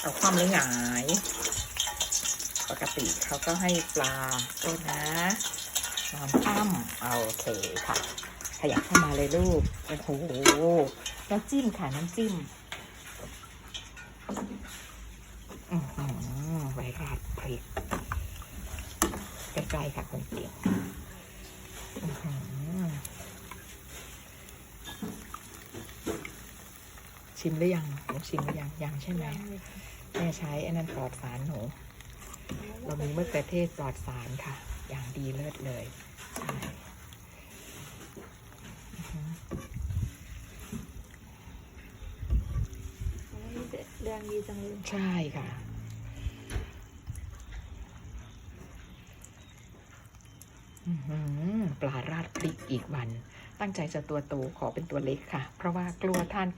เอาความหรือหงาย ปกติเขาก็ให้ปลาด้วยนะนอนอ้ำเอาโอเคค่ะ ขยับเข้ามาเลยลูก โอ้โหน้ำจิ้มค่ะ น้ำจิ้มอือหือไว้ราดพริกใกล้ๆค่ะคุณเตียงอื้อหือ ชิมหรือยังหนูชิมหรือยังยังใช่ไหมแม่ใช้ไอ้นั่นปลอดสารหนู เรามีมะเขือเทศปลอดสารค่ะ อย่างดีเลิศเลยใช่อื้อหือเรื่องดีจังเลยใช่ค่ะอือหือปลาราดพริกอีกวัน ตั้งใจจะตัวโตขอเป็นตัวเล็กค่ะ เพราะว่ากลัวทาน